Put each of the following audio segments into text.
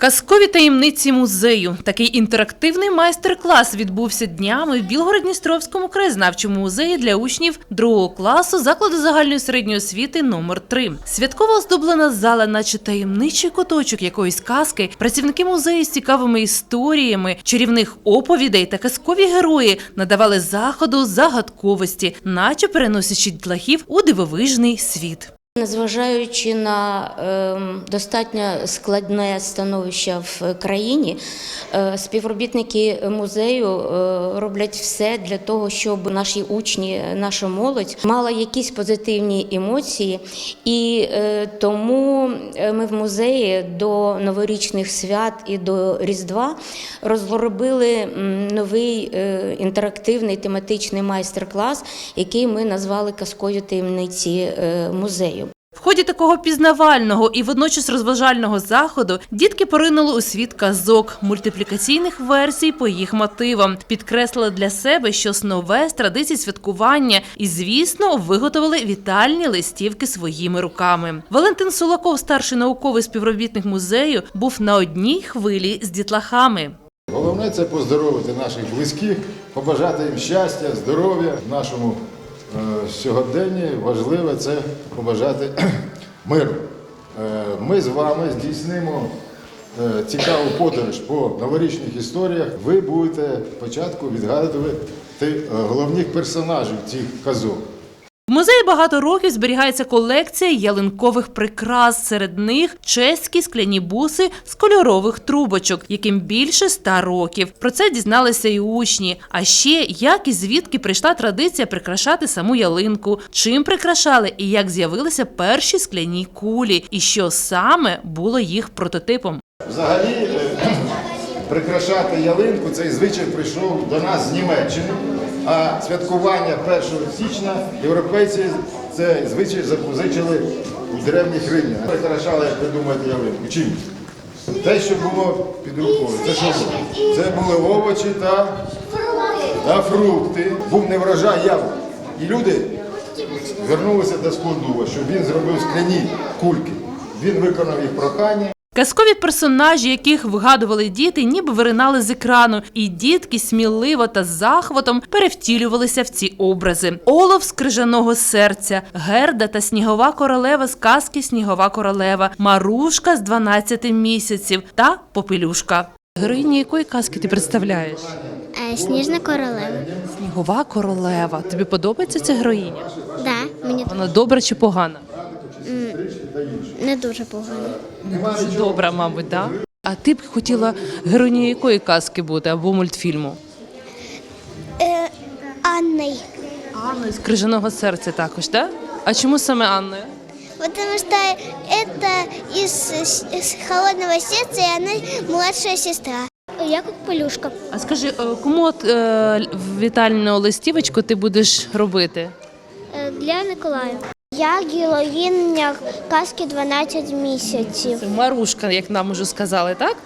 Казкові таємниці музею. Такий інтерактивний майстер-клас відбувся днями в Білгород-Дністровському краєзнавчому музеї для учнів другого класу закладу загальної середньої освіти номер 3 Святково оздоблена зала, наче таємничий куточок якоїсь казки. Працівники музею з цікавими історіями, чарівних оповідей та казкові герої надавали заходу загадковості, наче переносячи дітлахів у дивовижний світ. Незважаючи на ем, достатньо складне становище в країні, е, співробітники музею е, роблять все для того, щоб наші учні, наша молодь мала якісь позитивні емоції, і е, тому ми в музеї до новорічних свят і до Різдва розробили новий інтерактивний тематичний майстер-клас, який ми назвали Казкові таємниці музею. Ході такого пізнавального і водночас розважального заходу дітки поринули у світ казок, мультиплікаційних версій по їх мотивам, підкреслили для себе щось нове з традицій святкування і, звісно, виготовили вітальні листівки своїми руками. Валентин Сулаков, старший науковий співробітник музею, був на одній хвилі з дітлахами. Головне це поздоровити наших близьких, побажати їм щастя, здоров'я нашому сьогоденні. Важливе це побажати миру. Е, ми з вами здійснимо е, цікаву подорож по новорічних історіях. Ви будете спочатку відгадувати е, головних персонажів цих казок. В музеї багато років зберігається колекція ялинкових прикрас. Серед них чеські скляні буси з кольорових трубочок, яким більше ста років. Про це дізналися і учні. А ще як і звідки прийшла традиція прикрашати саму ялинку, чим прикрашали і як з'явилися перші скляні кулі, і що саме було їх прототипом. Взагалі, е, прикрашати ялинку цей звичай прийшов до нас з Німеччини, а святкування 1 січня європейці цей звичай запозичили у древніх римлян. Прикрашали, як ви думаєте, ялинку. Чим? Те, що було під рукою. Це що було? Це були овочі та, та фрукти. Був не врожай яблук. І люди звернулися до Складува, щоб він зробив скляні кульки. Він виконав їх прохання. Казкові персонажі, яких вигадували діти, ніби виринали з екрану, і дітки сміливо та з захватом перевтілювалися в ці образи. Олов з крижаного серця, Герда та снігова королева з казки Снігова королева, Марушка з 12 місяців та Попелюшка. Героїні якої казки ти представляєш? Е, Сніжна королева. Снігова королева. Тобі подобається ця героїня? Да, мені Вона добра чи погана? Не дуже погано. Добра, мабуть, так? А ти б хотіла героїнею якої казки бути або мультфільму? Е, Анной. Анною з крижаного серця також, так? А чому саме Анною? Потому что это из, из холодного сердца, и она младшая сестра. Я как полюшка. А скажи, е, кому от е, вітальну листівочку ти будеш робити? Е, Для Миколая. Я героїня казки 12 місяців. Марушка, як нам уже сказали, так?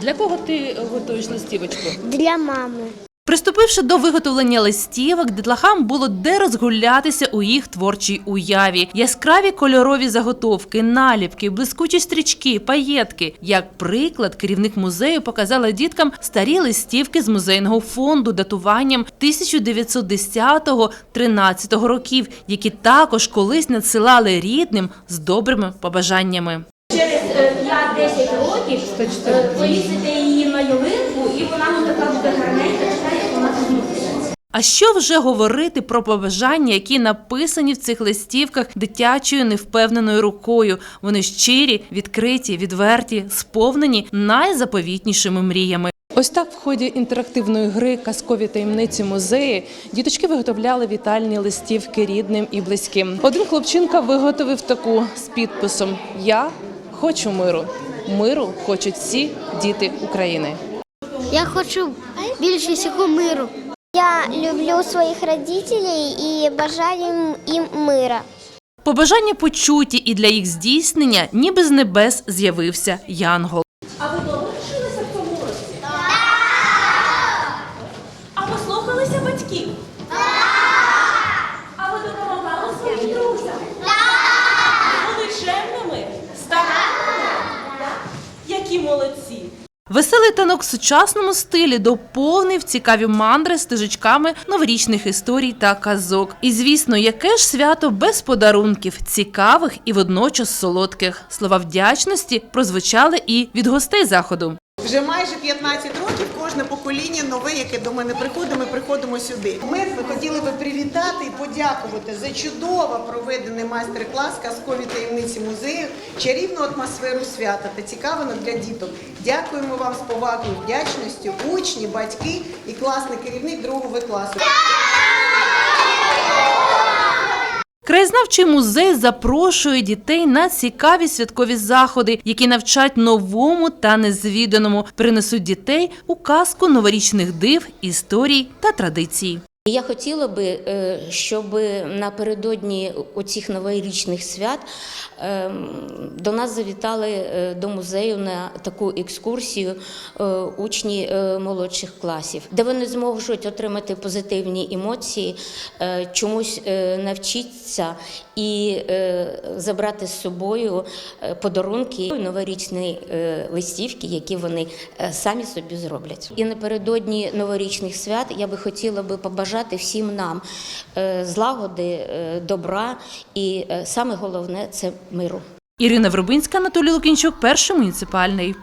Для кого ти готуєш листівочку? Для мами. Приступивши до виготовлення листівок, дітлахам було де розгулятися у їх творчій уяві. Яскраві кольорові заготовки, наліпки, блискучі стрічки, паєтки. Як приклад, керівник музею показала діткам старі листівки з музейного фонду датуванням 1910-13 років, які також колись надсилали рідним з добрими побажаннями. через е, 5-10 років е, повісити її на ялинку, і вона ну така буде гарненька, така як вона тут. А що вже говорити про побажання, які написані в цих листівках дитячою невпевненою рукою? Вони щирі, відкриті, відверті, сповнені найзаповітнішими мріями. Ось так в ході інтерактивної гри Казкові таємниці музеї діточки виготовляли вітальні листівки рідним і близьким. Один хлопчинка виготовив таку з підписом Я хочу миру. Миру хочуть всі діти України. Я хочу більше всього миру. Я люблю своїх родителей і бажаю їм мира. Побажання почуті, і для їх здійснення ніби з небес з'явився Янгол. А ви добре вчилися в цьому році? А послухалися батьків? А ви допомагали своїм друзям? Були чемними, старанними? Які молодці! Веселий танок в сучасному стилі доповнив цікаві мандри стежечками новорічних історій та казок. І звісно, яке ж свято без подарунків, цікавих і водночас солодких. Слова вдячності прозвучали і від гостей заходу. Вже майже 15 років кожне покоління нове, яке до мене приходить, ми приходимо сюди. Ми хотіли би привітати і подякувати за чудово проведений майстер-клас казкові таємниці музею, чарівну атмосферу свята та цікавину для діток. Дякуємо вам з повагою, вдячністю, учні, батьки і класний керівник другого класу. Краєзнавчий музей запрошує дітей на цікаві святкові заходи, які навчать новому та незвіданому, принесуть дітей у казку новорічних див, історій та традицій. Я хотіла би, е, щоб напередодні оцих новорічних свят ем, до нас завітали е, до музею на таку екскурсію е, учні е, молодших класів, де вони зможуть отримати позитивні емоції, е, чомусь е, навчитися і е, забрати з собою е, подарунки новорічні е, листівки, які вони е, самі собі зроблять. І напередодні новорічних свят я би хотіла би побажати всім нам е, злагоди, е, добра і е, саме головне це миру. Ірина Врубинська, Анатолій Лукінчук, перший муніципальний.